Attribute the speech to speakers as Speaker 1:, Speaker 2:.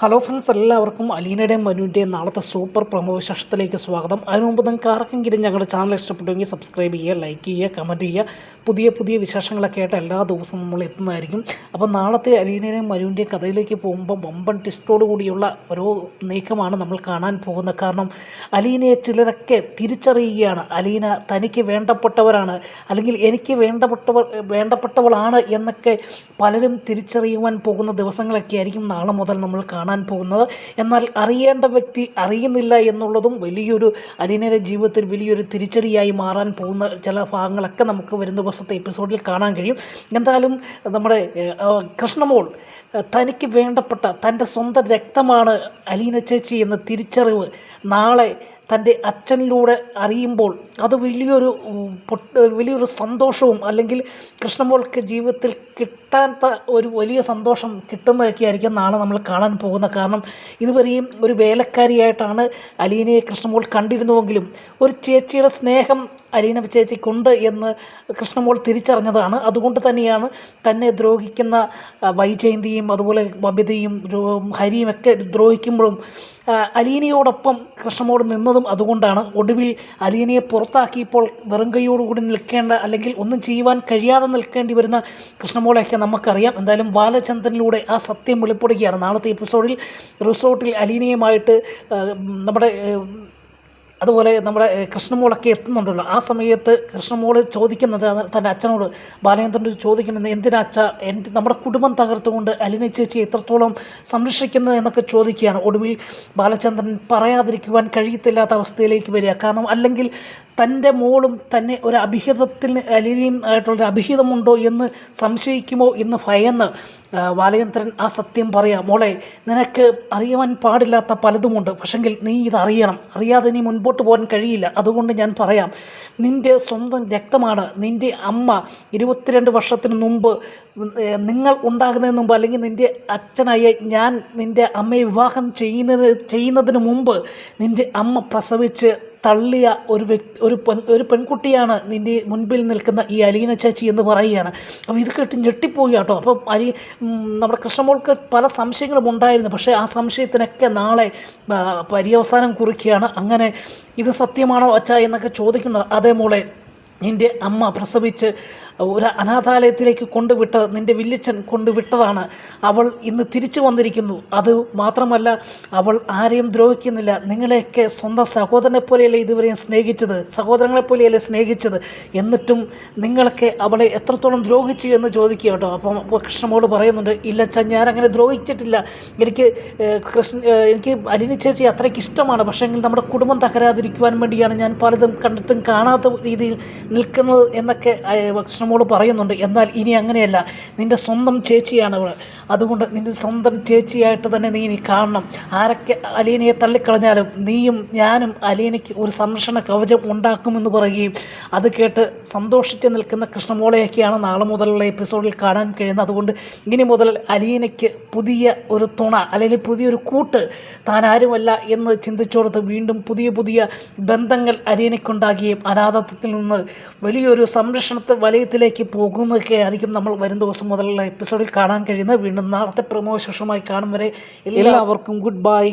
Speaker 1: Hello friends എല്ലാവർക്കും അലീനയുടെയും മനുവിന്റെയും നാളത്തെ super promo വിശേഷത്തിലേക്ക് സ്വാഗതം. അതിനു മുമ്പ് നിങ്ങൾക്ക് ആർക്കെങ്കിലും ഞങ്ങളുടെ ചാനൽ ഇഷ്ടപ്പെട്ടുവെങ്കിൽ സബ്സ്ക്രൈബ് ചെയ്യുക ലൈക്ക് ചെയ്യുക കമന്റ് ചെയ്യുക. പുതിയ പുതിയ വിശേഷങ്ങളൊക്കെ ആയിട്ട് എല്ലാ ദിവസവും നമ്മൾ എത്തുന്നതായിരിക്കും. അപ്പോൾ നാളത്തെ അലീനയുടെയും മനുവിന്റെയും കഥയിലേക്ക് പോകുമ്പോൾ വമ്പൻ ടിസ്റ്റോട് കൂടിയുള്ള ഓരോ നീക്കമാണ് നമ്മൾ കാണാൻ പോകുന്നത്. കാരണം അലീനയെ ചിലരൊക്കെ തിരിച്ചറിയുകയാണ്. അലീന തനിക്ക് വേണ്ടപ്പെട്ടവരാണ് അല്ലെങ്കിൽ എനിക്ക് വേണ്ടപ്പെട്ടവർ വേണ്ടപ്പെട്ടവളാണ് എന്നൊക്കെ പലരും തിരിച്ചറിയുവാൻ പോകുന്ന ദിവസങ്ങളൊക്കെ ആയിരിക്കും നാളെ മുതൽ നമ്മൾ കാണാൻ പോകുന്നത്. എന്നാൽ അറിയേണ്ട വ്യക്തി അറിയുന്നില്ല എന്നുള്ളതും വലിയൊരു അലീനയുടെ ജീവിതത്തിൽ വലിയൊരു തിരിച്ചടിയായി മാറാൻ പോകുന്ന ചില ഭാഗങ്ങളൊക്കെ നമുക്ക് വരുന്ന ദിവസത്തെ എപ്പിസോഡിൽ കാണാൻ കഴിയും. എന്തായാലും നമ്മുടെ കൃഷ്ണമോൾ തനിക്ക് വേണ്ടപ്പെട്ട തന്റെ സ്വന്തം രക്തമാണ് അലീന ചേച്ചി എന്ന തിരിച്ചറിവ് നാളെ തന്റെ അച്ഛനിലൂടെ അറിയുമ്പോൾ അത് വലിയൊരു വലിയൊരു സന്തോഷവും അല്ലെങ്കിൽ കൃഷ്ണമോൾക്ക് ജീവിതത്തിൽ കിട്ടാത്ത ഒരു വലിയ സന്തോഷം കിട്ടുന്നതൊക്കെ ആയിരിക്കും നാളെ നമ്മൾ കാണാൻ പോകുന്നത്. കാരണം ഇതുവരെയും ഒരു വേലക്കാരിയായിട്ടാണ് അലീനയെ കൃഷ്ണമോൾ കണ്ടിരുന്നുവെങ്കിലും ഒരു ചേച്ചിയുടെ സ്നേഹം അലീന ചേച്ചിക്കുണ്ട് എന്ന് കൃഷ്ണമോൾ തിരിച്ചറിഞ്ഞതാണ്. അതുകൊണ്ട് തന്നെയാണ് തന്നെ ദ്രോഹിക്കുന്ന വൈജയന്തിയും അതുപോലെ ബബിതയും ഹരിയും ഒക്കെ ദ്രോഹിക്കുമ്പോഴും അലീനയോടൊപ്പം കൃഷ്ണമോൾ നിന്നതും അതുകൊണ്ടാണ്. ഒടുവിൽ അലീനയെ പുറത്താക്കിയപ്പോൾ വെറും കൈയോടുകൂടി നിൽക്കേണ്ട അല്ലെങ്കിൽ ഒന്നും ചെയ്യുവാൻ കഴിയാതെ നിൽക്കേണ്ടി വരുന്ന കൃഷ്ണമോളെയൊക്കെ നമുക്കറിയാം. എന്തായാലും ബാലചന്ദ്രനിലൂടെ ആ സത്യം വെളിപ്പെടുകയാണ്. നാളത്തെ എപ്പിസോഡിൽ റിസോർട്ടിൽ അലീനയുമായിട്ട് നമ്മുടെ അതുപോലെ നമ്മുടെ കൃഷ്ണമോളൊക്കെ എത്തുന്നുണ്ടല്ലോ. ആ സമയത്ത് കൃഷ്ണമോൾ ചോദിക്കുന്നത് തന്റെ അച്ഛനോട് ബാലചന്ദ്രനോട് ചോദിക്കുന്നത് എന്തിനാ അച്ഛ എന്റെ നമ്മുടെ കുടുംബം തകർത്തുകൊണ്ട് അലിന ചേച്ചി എത്രത്തോളം സംരക്ഷിക്കുന്നത് എന്നൊക്കെ ചോദിക്കുകയാണ്. ഒടുവിൽ ബാലചന്ദ്രൻ പറയാതിരിക്കുവാൻ കഴിയത്തില്ലാത്ത അവസ്ഥയിലേക്ക് വരിക. കാരണം അല്ലെങ്കിൽ തന്റെ മോളും തന്നെ ഒരു അഭിഹിതത്തിന് അലിനയും ആയിട്ടുള്ള അഭിഹിതമുണ്ടോ എന്ന് സംശയിക്കുമോ എന്ന് ഭയന്ന് ആ, ബാലചന്ദ്രൻ ആ സത്യം പറയാം മോളെ നിനക്ക് അറിയുവാൻ പാടില്ലാത്ത പലതുമുണ്ട്. പക്ഷെങ്കിൽ നീ ഇത് അറിയണം. അറിയാതെ നീ മുൻപോട്ട് പോകാൻ കഴിയില്ല. അതുകൊണ്ട് ഞാൻ പറയാം നിന്റെ സ്വന്തം രക്തമാണ്. നിന്റെ അമ്മ ഇരുപത്തിരണ്ട് വർഷത്തിന് മുമ്പ് നിങ്ങൾ ഉണ്ടാകുന്നതിന് മുമ്പ് അല്ലെങ്കിൽ നിന്റെ അച്ഛനായ ഞാൻ നിന്റെ അമ്മയെ വിവാഹം ചെയ്യുന്നത് ചെയ്യുന്നതിന് മുമ്പ് നിന്റെ അമ്മ പ്രസവിച്ച് തള്ളിയ ഒരു വ്യക്തി ഒരു പെൺ ഒരു പെൺകുട്ടിയാണ് നിന്റെ മുൻപിൽ നിൽക്കുന്ന ഈ അലീന ചേച്ചി എന്ന് പറയുകയാണ്. അപ്പോൾ ഇത് കേട്ട് ഞെട്ടിപ്പോയി കേട്ടോ. അപ്പം അരി നമ്മുടെ കൃഷ്ണമോൾക്ക് പല സംശയങ്ങളും ഉണ്ടായിരുന്നു. പക്ഷേ ആ സംശയത്തിനൊക്കെ നാളെ പര്യവസാനം കുറിക്കുകയാണ്. അങ്ങനെ ഇത് സത്യമാണോ അച്ഛ എന്നൊക്കെ ചോദിക്കുന്നത്. അതേ മോളെ നിന്റെ അമ്മ പ്രസവിച്ച് ഒരു അനാഥാലയത്തിലേക്ക് കൊണ്ടുവിട്ട നിന്റെ വില്ലിച്ചൻ കൊണ്ടുവിട്ടതാണ്. അവൾ ഇന്ന് തിരിച്ചു വന്നിരിക്കുന്നു. അത് മാത്രമല്ല അവൾ ആരെയും ദ്രോഹിക്കുന്നില്ല. നിങ്ങളെയൊക്കെ സ്വന്തം സഹോദരനെ പോലെയല്ലേ ഇതുവരെയും സ്നേഹിച്ചത്? സഹോദരങ്ങളെ പോലെയല്ലേ സ്നേഹിച്ചത്? എന്നിട്ടും നിങ്ങളൊക്കെ അവളെ എത്രത്തോളം ദ്രോഹിച്ചു എന്ന് ചോദിക്കുക കേട്ടോ. അപ്പം കൃഷ്ണമോട് പറയുന്നുണ്ട് ഇല്ല ച ഞാൻ അങ്ങനെ ദ്രോഹിച്ചിട്ടില്ല. എനിക്ക് കൃഷ്ണ എനിക്ക് അലിനി ചേച്ചി അത്രയ്ക്ക് ഇഷ്ടമാണ്. പക്ഷേ നമ്മുടെ കുടുംബം തകരാതിരിക്കുവാൻ വേണ്ടിയാണ് ഞാൻ പലതും കണ്ടിട്ടും കാണാത്ത രീതിയിൽ നിൽക്കുന്നത് എന്നൊക്കെ ഏഹ്, കൃഷ്ണമോട് പറയുന്നുണ്ട്. എന്നാൽ ഇനി അങ്ങനെയല്ല. നിന്റെ സ്വന്തം ചേച്ചിയാണ് അവൾ അതുകൊണ്ട് നിന്റെ സ്വന്തം ചേച്ചിയായിട്ട് തന്നെ നീ ഇനി കാണണം. ആരൊക്കെ അലീനയെ തള്ളിക്കളഞ്ഞാലും നീയും ഞാനും അലീനയ്ക്ക് ഒരു സംരക്ഷണ കവചം ഉണ്ടാക്കുമെന്ന് പറയുകയും അത് കേട്ട് സന്തോഷിച്ച് നിൽക്കുന്ന കൃഷ്ണമോളെയൊക്കെയാണ് നാളെ മുതലുള്ള എപ്പിസോഡിൽ കാണാൻ കഴിയുന്നത്. അതുകൊണ്ട് ഇനി മുതൽ അലീനയ്ക്ക് പുതിയ ഒരു തുണ അല്ലെങ്കിൽ പുതിയൊരു കൂട്ട് താൻ ആരുമല്ല എന്ന് ചിന്തിച്ചോടത്ത് വീണ്ടും പുതിയ പുതിയ ബന്ധങ്ങൾ അലീനയ്ക്കുണ്ടാകുകയും അനാഥത്വത്തിൽ നിന്ന് വലിയൊരു സംരക്ഷണത്തെ വലയത്തിലേക്ക് പോകുന്നതൊക്കെ ആയിരിക്കും നമ്മൾ വരും ദിവസം മുതലുള്ള എപ്പിസോഡിൽ കാണാൻ കഴിയുന്നത്. വീണ്ടും നാളത്തെ പ്രമോ ശേഷമായി കാണും വരെ എല്ലാവർക്കും ഗുഡ് ബൈ